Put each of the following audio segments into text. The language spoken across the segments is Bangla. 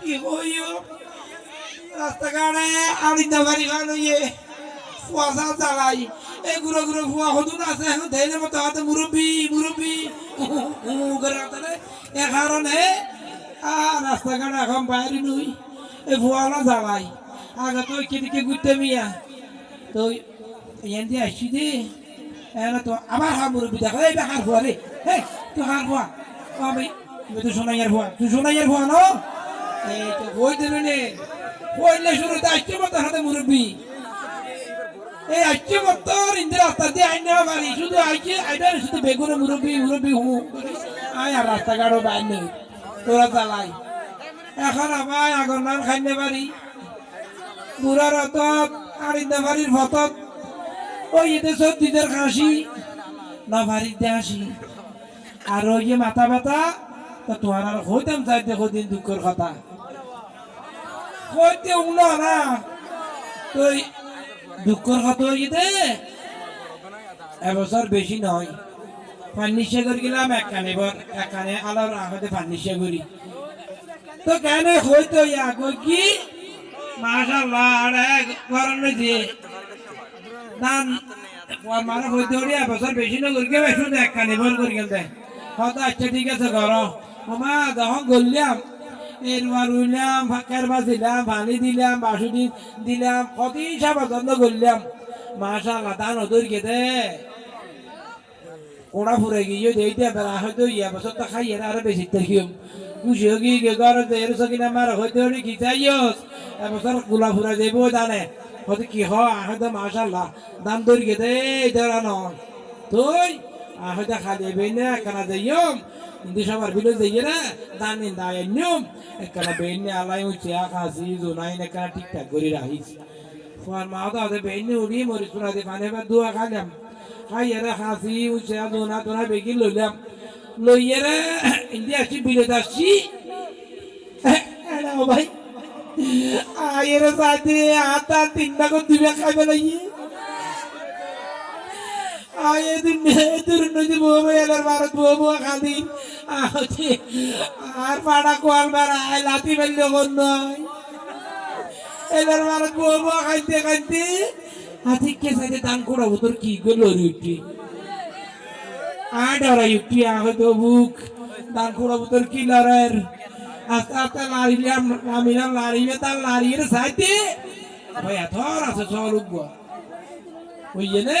কি কইও রাস্তাঘাটে আড়িন্দা বাড়ি খান ইয়ে ফুয়াশা চালাই। এই গুঁড়ো গুঁড়ো ফুয়া হদুন আছে, এখন ধেলে মতো হাতে মুরব্বী মুরব্বী। করে হাতে এ কারণে আর রাস্তাঘাট এখন বাইরে নই, এই ফুয়ালা জ্বালাই আগে তো কেদিকে ঘুরতে মিয়া। তো ইয়ান দিয়ে আসছি এরা তো আবার হা মুরব্বী দেখো, এই বেকার ফুয়া রে হ্যাঁ তুই হার ফুয়া। আমি সোনাইয়ার ফুয়া তুই সোনাইয়ার ফুয়া ন? এই তো কই দিলে নে? কইলে হাতে এই আসছে মতো ইন্দিরা রাস্তা দিয়ে আইন নেওয়া শুধু আইছে আইডার শুধু বেগুনে হু আর তোরা চালাই। এখন আবার আগর নাম খাইতে পারি বুড়ার অতত বাড়ির ভতত। ওই এতে সর্দিদের কাশি না বাড়িতে আসি আর ওই যে মাথা ব্যথা দুঃখের কথা। হইতে উনো না তুই দুঃখের কথা হইতে এবছর বেশি নয়। ফার্নিশে করে গেলাম এক কানে বর এক কানে আলোর আগে ফার্নিশে করি। তো কেন হইতো কি? মাশাআল্লাহ, আরে গরম দিয়ে দান মানে হইতে হরি এবছর বেশি না করি কে শুধু এক কানে বর করি গেলতে হয়তো আচ্ছা ঠিক আছে ঘর মামা যখন গড়লাম এরবার রুইলাম কেরবা দিলাম পানি দিলাম, বাসুদি দিলাম কত হিসাব যত্ন করলাম। মাশাআল্লাহ দান ওদের গেদে ওরা ফুরে গিয়ে দেইতে বেলা হয়তো ইয়া বছর তো খাই এরা আরও বেশি থাকিম খুশি হগি গে ঘরে তো এর সকিনা মার, হইতে হরি কি চাইয়স? এবছরগুলা ফুরা যাইব জানে। হয়তো কি হ হয়তো মাশাআল্লাহ, দাম দৌড় গেদে ধরা ন তুই হয়তো খালি বেনে একখানা যাইম কিন্তু সবার বিলো যাইয়ে না দান নিন্দা এনিয়ম একখানা বেনে আলাই উঠে খাসি জোনাই একখানা ঠিকঠাক করে রাখিস ফুয়ার মা তো আমাদের বেনে উড়ি মরিচ পুরা দিয়ে পানি বা দুয়া খাইলাম খাইয়ারে খাসি উঠে দোনা দোনা বেগি লইলাম লইয়ারে ইন্দি আসছি বিলেত আসছি এলাও ভাই আয়েরে সাথে আতা তিনটা করে দিবে খাইবে লাগিয়ে আয়ে দিন দূর নদী বউ এলার ভারত বউ বউ খাদি আর পাড়া কোয়াল আয় লাতি মারলে কোন নয় এলার ভারত বউ বউ খাইতে খাইতে হাতি কে সাইতে দান করাবো তোর কি গেল উঠি আয় ডরাই উঠি আহত বুক দান করাবো তোর কি লড়ার আস্তে আস্তে লাড়িলাম নামিলাম লাড়িবে তার লাড়িয়ে সাইতে ভাই এত আছে চল উঠবো বুঝলে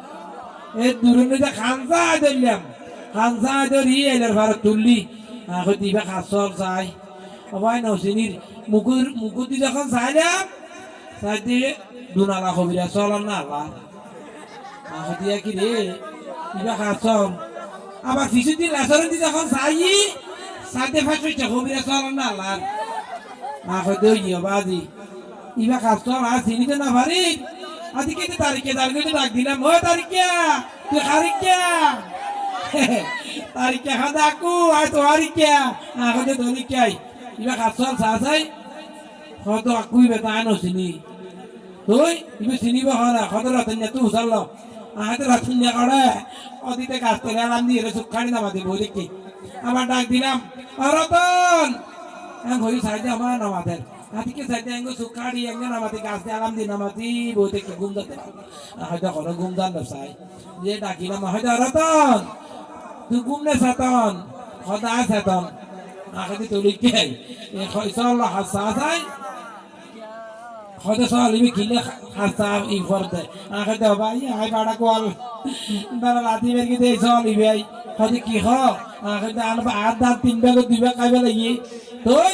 এ দূরে খানসা দিলাম খানসা ধরি এলার ভারত তুললি। দিবা খাসল চাই। সবাই নসিনির মুকুর মুকুতি যখন চাইলাম চাইতে দুনালা কবিরা চলন না এখন দিয়া কি রে? দিবা খাসল আবার কিছুদিন লাচরণ দি যখন চাই, চাইতে ফাঁসছে কবিরা চলন না আল্লাহ। এখন দেও ইয়ে বাদি ইবা খাসল আর চিনিতে না পারি। আজকে কিন্তু তারিখে তারিখে ডাক দিলাম। ও তারিখে, তুই খারিখে তারিখে খাদা আকু আর তো হারিখে। আগে ধরিকে আই? ইবা খাসল চাই কত আকুই বেটা আনো চিনি। তুই ইবে চিনিব হরা কত রাতেন তুই উচাল আহাতে রাতেন করে অদিতে কাজ করে আরাম দিয়ে সুখানি নামাতে বই দেখি। আমার ডাক দিলাম রতন! হই সাইডে আমার নামাতের সাইডে এঙ্গো সুখাড়ি এঙ্গো নামাতি গাছ আরাম দিয়ে নামাতি বই দেখি ঘুম যাতে হয়তো কোনো ঘুম যান যে ডাকিলাম হয়তো রতন তুই ঘুম নে সেতন, সদায় সেতন। আখেদি তুলিকে এই খৈসল হাসা চাই। হাসা ই করতে দে। কি আনবা আট দাঁত, তিন বেলা দুই বেলা খাইবে লাগি। তুই?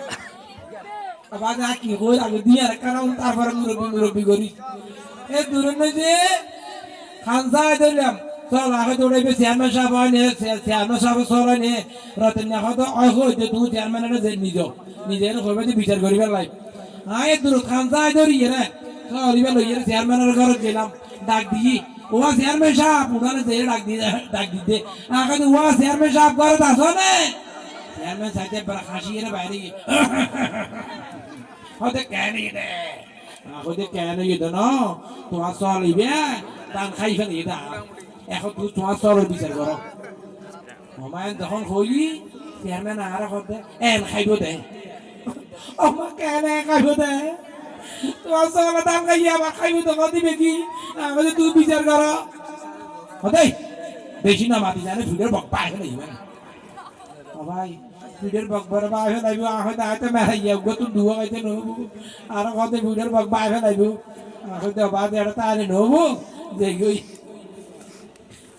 যা কি কই আগে দিয়ে কারণ তারপরে মুরব্বী মুরব্বী করি। এ দূরে যে খানসা ধরলাম, চল আগে দৌড়াইবে চেয়ারম্যান সাহেব হয় নে চেয়ারম্যান সাহেব চল নে, রতন না হয়তো অয় হই যে তুমি চেয়ারম্যান এটা যে নিজ নিজের কইবে যে বিচার করিবে লাই। হ্যাঁ এ দূর খানসা ধরি রে চল ইবে লই এর চেয়ারম্যানের ঘরে গেলাম, ডাক দিই। ও চেয়ারম্যান সাহেব উনারে যে ডাক দি ডাক দিতে। আগে তো ও চেয়ারম্যান সাহেব ঘরে আসো না। চেয়ারম্যান সাহেব বড় হাসি এর বাইরে গিয়ে হতে কেন দে কেন ইয়ে না তোমার চল ইবে তান খাই ফেলে এটা এখন তুই তোমার চলের বিচার করো আমার যখন হইলি চেয়ারম্যান আর হতে এন খাইব দে আমার কেন খাইব দে তোমার চলের দাম খাই আবার খাইব তো দিবে কি আমাদের তুই বিচার করো হতে বেশি না মাতি জানে ফুলের বক পাই ফেলে ভাই ভিডিওর বক বড় বাই ফেলাইব আহে দাইতে মেরাই যাও গো তুই দুয়া গাইতে নহবো আর কত ভিডিওর বক বাই ফেলাইব আহে দেবা দেড় তারে নহবো দেখই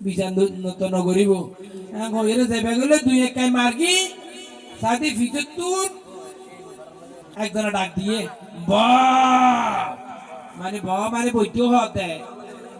বিচার নতুন করিব হইলে যাবে গেলে দুই এক কাই মার্কি সাথে ভিতর তুন একজনে ডাক দিয়ে, ব মানে ব মানে বইতেও হতে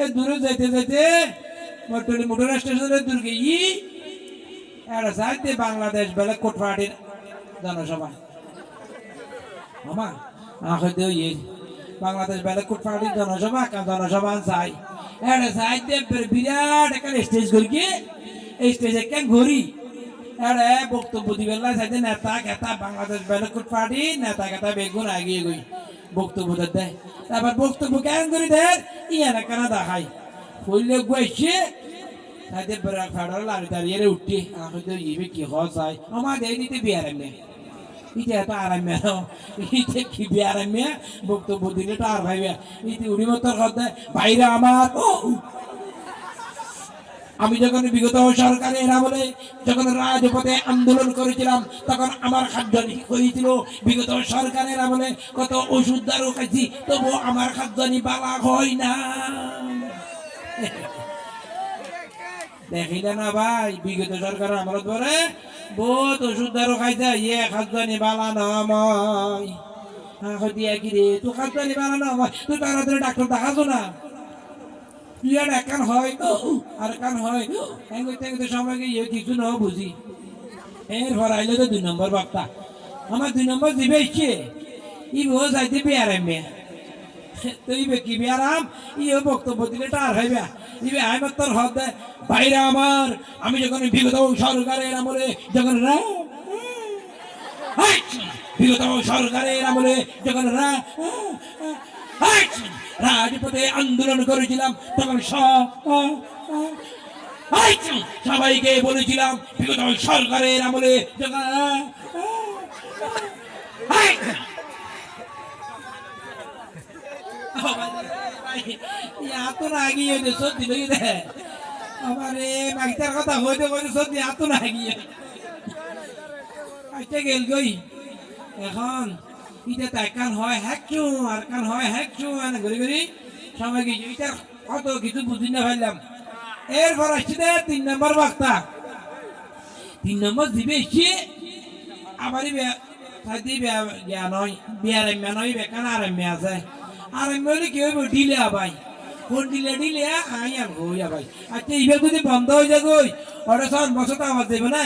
এ দূরে যাইতে যাইতে মোটর মোটর স্টেশনে দূর গিয়ে এড়ে সাইতে বাংলাদেশ বেলে কোটপাটির জনসভা। আমার এখন তো ইয়ে বাংলাদেশ ব্যালট কোট পার্টির জনসভা জনসভা চাই এটা চাইতে বিরাট একটা স্টেজ করি এই স্টেজে কেন ঘুরি? এটা বক্তব্য দিবে চাইতে নেতা কেতা বাংলাদেশ ব্যালট কোট পার্টি নেতা কেতা বেগুন আগিয়ে গই বক্তব্য দেয় তারপর বক্তব্য কেন করে দেয় না কেন দেখাই ফুললে গুয়াইছে তাইতে ফেডারেল আর দাঁড়িয়ে উঠি, আমি তো ইবে কি চাই আমার দেয় নিতে বিয়ার নেই ইতে এত আরামে ইতে কি আরামে বক্তব্য দিলে তো আর ভাইবে। ইতি উনি মতো ভাইরা আমার আমি যখন বিগত সরকারের আমলে যখন রাজপথে আন্দোলন করেছিলাম, তখন আমার খাদ্য হয়েছিল। বিগত সরকারের আমলে কত ওষুধ দারু খাইছি, তবু আমার খাদ্য বালা হয় না। দেখিলে না ভাই, বিগত সরকারের আমলত পরে বহুত ওষুধ দারু খাইছে ইয়ে খাদ্য নিবালা নময় দিয়া কি রে তুই খাদ্য নিবালা নময় তুই তাড়াতাড়ি ডাক্তার দেখাছো না? ইয়ার একান হয় আর একান হয়। তেঙ্গে সময় গিয়ে কিছু ন বুঝি। এরপর আইলে তো দুই নম্বর বার্তা আমার দুই নম্বর দিবে ইচ্ছে ই বহু যাইতে বেয়ারে মেয়ে তো ইবে কি বেয়ারাম? ইয়ে বক্তব্য দিলে টার হইবে। ইবে আইমার তোর হদ বাইরে আমার। আমি যখন বিগত সরকারের আমলে যখন বিগত সরকারের আমলে যখন রা রাজপথে আন্দোলন করেছিলাম, তখন সবাইকে বলেছিলাম সরকারের আমলে এত রাগি হয়েছে, সত্যি লই দে আমার এ মাইতার কথা হইতে হইতে সত্যি এত রাগি আইতে গেল গই এখন ইটা তাই কান হয় হ্যাকছু আর কান হয় হ্যাকছু মানে ঘুরি ঘুরি সময় গেছি এটা কত কিছু বুঝি না পারলাম এরপর আসছে তিন নম্বর বক্তা। তিন নম্বর দিবে এসে আবারই সাথে বিয়া নয় বিয়ার নয় বেকান আর আছে। আর হলে কি ডিলে ভাই কোন ডিলে ডিলে আই আর হইয়া ভাই আচ্ছা যদি বন্ধ হয়ে যায় গই ওটা সব বছর তো আমার দেবে না।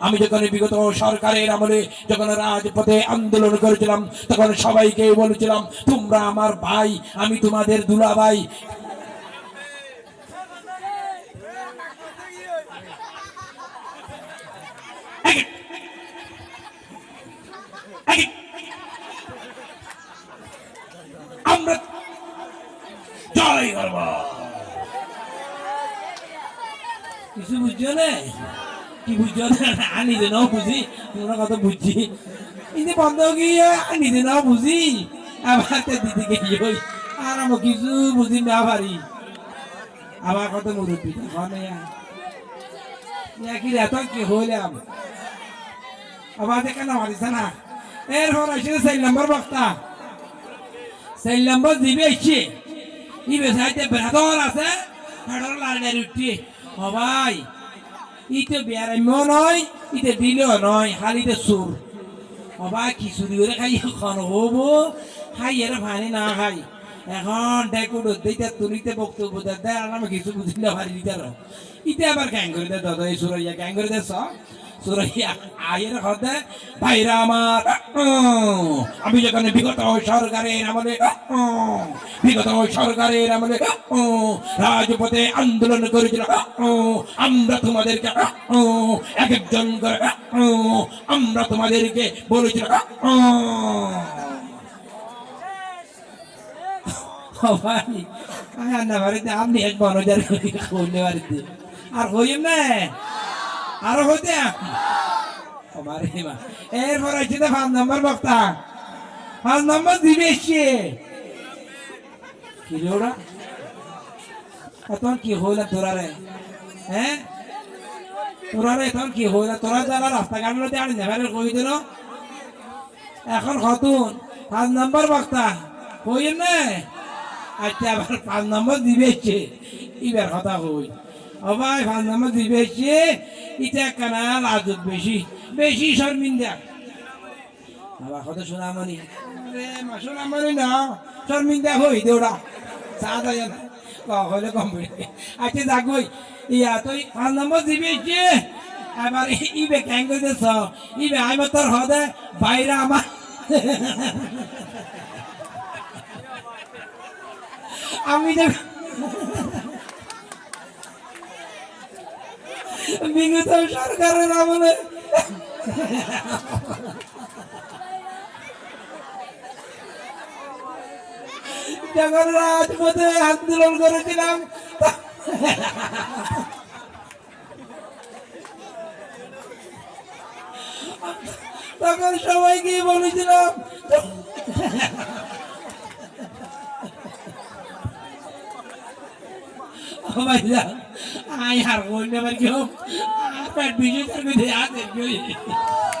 আমি যখন বিগত সরকারের আমলে যখন রাজপথে আন্দোলন করেছিলাম, তখন সবাইকে বলেছিলাম, তোমরা আমার ভাই, আমি তোমাদের দুলা ভাই আমরা কিছু কি বুঝছ না? আনি দে নাও বুঝি তোমরা কত বুঝছি কিন্তু বন্ধ গিয়ে আনি দে নাও বুঝি। আবার তো দিদিকে ইয়ে আর আমি কিছু বুঝি না পারি আবার কত মুরব্বী ওখানে কি কি হইলাম? না মারিস না। এরপর আসলে চার নম্বর বক্তা। চার নম্বর দিবে ইচ্ছে ইবে সাইতে বেড়াদর আছে বেড়াদর লাল উঠি ও ভাই, ইতে বেড়াইম নয়, ইতে দিলেও নয় হালিতে সুর ও ভাই, খিচুড়ি করে খাই, এখন হব। খাই, এর ভানি না খাই। এখন ডেকুড দিতে, তুলিতে বক্তব্য দেয় আর আমি কিছু বুঝিলে পারি দিতে ইতে আবার গ্যাং করে দেয় দাদা, এই সুরাইয়া গ্যাং করে দেয় সব আমি যেখানে বিগত সরকারের উম, বিগত সরকারের উম, রাজপথে আন্দোলন করেছিল আমরা তোমাদেরকে এক একজন করে আমরা তোমাদেরকে বলেছিল আপনি এক বাড়িতে? আর হইম না। আরও হইতে? এরপর তো পাঁচ নম্বর বক্তা। পাঁচ নম্বর দিবে এসছে কি ওরা? এখন কি হইলা তোরা রে হ্যাঁ তোরা রে এখন কি হইলা? তোরা যারা রাস্তা ঘাটগুলোতে আনি যাবে কই দিল? এখন খতুন পাঁচ নম্বর বক্তা। হইম না? আচ্ছা আবার পাঁচ নম্বর দিবেছে ইবার কথা হই ভাই পাঁচ নম্বর দিবেছে ইটা কানা লাজত বেশি বেশি শর্মিন্দা আবার কথা শোনামনি রে মা শোনামনি না শর্মিন্দা হই দেওড়া চা দেয় না। হলে কমপ্লিট আচ্ছা হই। ইয়া তুই পাঁচ নম্বর দিবেছে এবার ইবে ক্যাং করতেছ ইবে আমি তোর হদে, বাইরে আমার। আমি যে বিগত সরকারের আমলে। যখন রাজপথে আন্দোলন করেছিলাম তখন সবাইকে বলেছিলাম Oh हाँ यार वो नंबर क्यों पर बीजू कर भी ध्यान दे